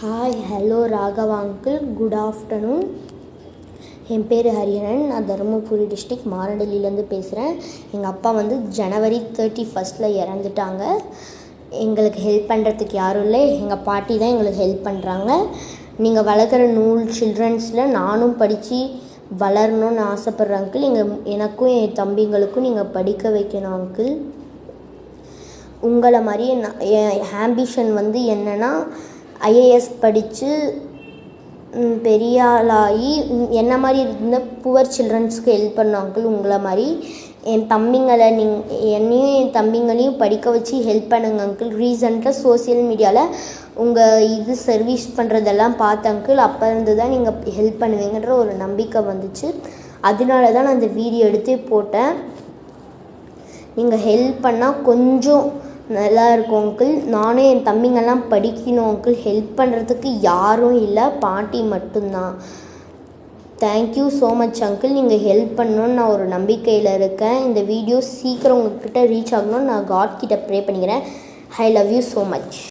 Hi hello Raghava uncle good afternoon என் பேர் ஹரியணன் நான் Dharmapuri district மாரண்டல்லிலேருந்து பேசுகிறேன் எங்கள் அப்பா வந்து ஜனவரி தேர்ட்டி ஃபஸ்ட்டில் இறந்துட்டாங்க. எங்களுக்கு ஹெல்ப் பண்ணுறதுக்கு யாரும் இல்லை. எங்கள் பாட்டி தான் எங்களுக்கு ஹெல்ப் பண்ணுறாங்க நீங்கள் வளர்க்குற நூல் சில்ட்ரன்ஸில் நானும் படித்து வளரணும்னு ஆசைப்பட்ற அங்கிள் எங்கள் எனக்கும் என் தம்பிங்களுக்கும் நீங்கள் படிக்க வைக்கணும் அங்கிள் உங்களை மாதிரியே நான் என் ஆம்பிஷன் வந்து என்னென்னா ஐஏஎஸ் படித்து பெரிய ஆளாகி என்ன மாதிரி இருந்த புவர் சில்ட்ரன்ஸ்க்கு ஹெல்ப் பண்ணும் அங்கிள் உங்களை மாதிரி? என் தம்பிங்களை நீங் என்னையும் என் தம்பிங்களையும் படிக்க வச்சு ஹெல்ப் பண்ணுங்க அங்கிள் ரீசெண்டாக சோசியல் மீடியாவில் உங்கள் இது சர்வீஸ் பண்ணுறதெல்லாம் பார்த்த அங்கிள் அப்போ இருந்து தான் நீங்கள் ஹெல்ப் பண்ணுவீங்கன்ற ஒரு நம்பிக்கை வந்துச்சு. அதனால தான் நான் அந்த வீடியோ எடுத்து போட்டேன். நீங்கள் ஹெல்ப் பண்ணால் கொஞ்சம் நல்லா இருக்கும் அங்கிள் நானும் என் தம்பிங்கெல்லாம் படிக்கணும் அங்கிள் ஹெல்ப் பண்ணுறதுக்கு யாரும் இல்லை பாட்டி மட்டும்தான். Thank you so much uncle நீங்கள் ஹெல்ப் பண்ணணும்னு நான் ஒரு நம்பிக்கையில் இருக்கேன். இந்த வீடியோ சீக்கிரம் உங்ககிட்ட ரீச் ஆகணும்னு நான் காட் கிட்ட ப்ரே பண்ணிக்கிறேன். I love you so much